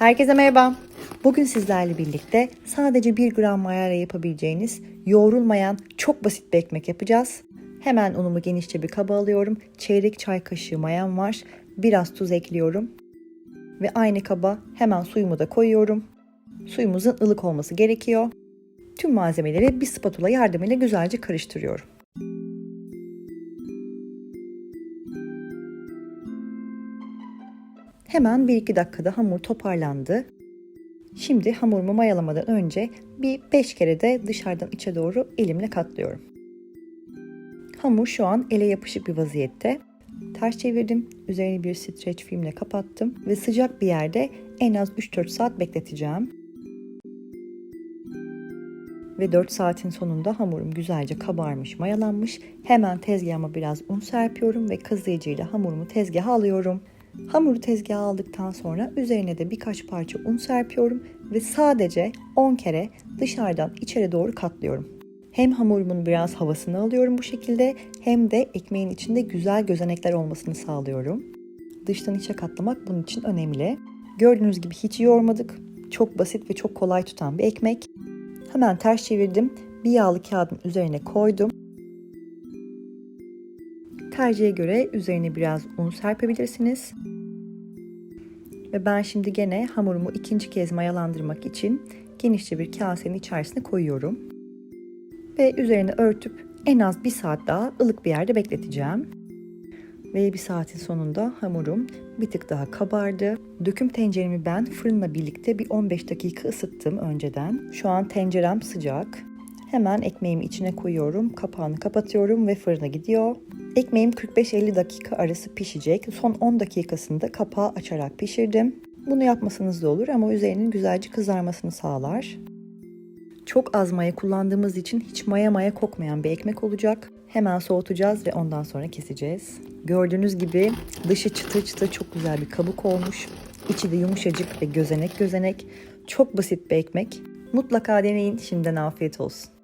Herkese merhaba. Bugün sizlerle birlikte sadece 1 gram mayayla yapabileceğiniz yoğrulmayan çok basit bir ekmek yapacağız. Hemen unumu genişçe bir kaba alıyorum. Çeyrek çay kaşığı mayam var. Biraz tuz ekliyorum. Ve aynı kaba hemen suyumu da koyuyorum. Suyumuzun ılık olması gerekiyor. Tüm malzemeleri bir spatula yardımıyla güzelce karıştırıyorum. Hemen 1-2 dakikada hamur toparlandı. Şimdi hamurumu mayalamadan önce bir 5 kere de dışarıdan içe doğru elimle katlıyorum. Hamur şu an ele yapışık bir vaziyette. Ters çevirdim, üzerine bir streç filmle kapattım ve sıcak bir yerde en az 3-4 saat bekleteceğim. Ve 4 saatin sonunda hamurum güzelce kabarmış, mayalanmış. Hemen tezgahıma biraz un serpiyorum ve kazıyıcıyla hamurumu tezgaha alıyorum. Hamuru tezgaha aldıktan sonra üzerine de birkaç parça un serpiyorum ve sadece 10 kere dışarıdan içeri doğru katlıyorum. Hem hamurumun biraz havasını alıyorum bu şekilde hem de ekmeğin içinde güzel gözenekler olmasını sağlıyorum. Dıştan içe katlamak bunun için önemli. Gördüğünüz gibi hiç yoğurmadık. Çok basit ve çok kolay tutan bir ekmek. Hemen ters çevirdim. Bir yağlı kağıdın üzerine koydum. Tercihe göre üzerine biraz un serpebilirsiniz. Ve ben şimdi gene hamurumu ikinci kez mayalandırmak için genişçe bir kasenin içerisine koyuyorum. Ve üzerine örtüp en az bir saat daha ılık bir yerde bekleteceğim. Ve bir saatin sonunda hamurum bir tık daha kabardı. Döküm tenceremi ben fırınla birlikte bir 15 dakika ısıttım önceden. Şu an tencerem sıcak. Hemen ekmeğimi içine koyuyorum, kapağını kapatıyorum ve fırına gidiyor. Ekmeğim 45-50 dakika arası pişecek. Son 10 dakikasında kapağı açarak pişirdim. Bunu yapmasanız da olur ama üzerinin güzelce kızarmasını sağlar. Çok az maya kullandığımız için hiç maya maya kokmayan bir ekmek olacak. Hemen soğutacağız ve ondan sonra keseceğiz. Gördüğünüz gibi dışı çıtır çıtır çok güzel bir kabuk olmuş. İçi de yumuşacık ve gözenek gözenek. Çok basit bir ekmek. Mutlaka deneyin. Şimdiden afiyet olsun.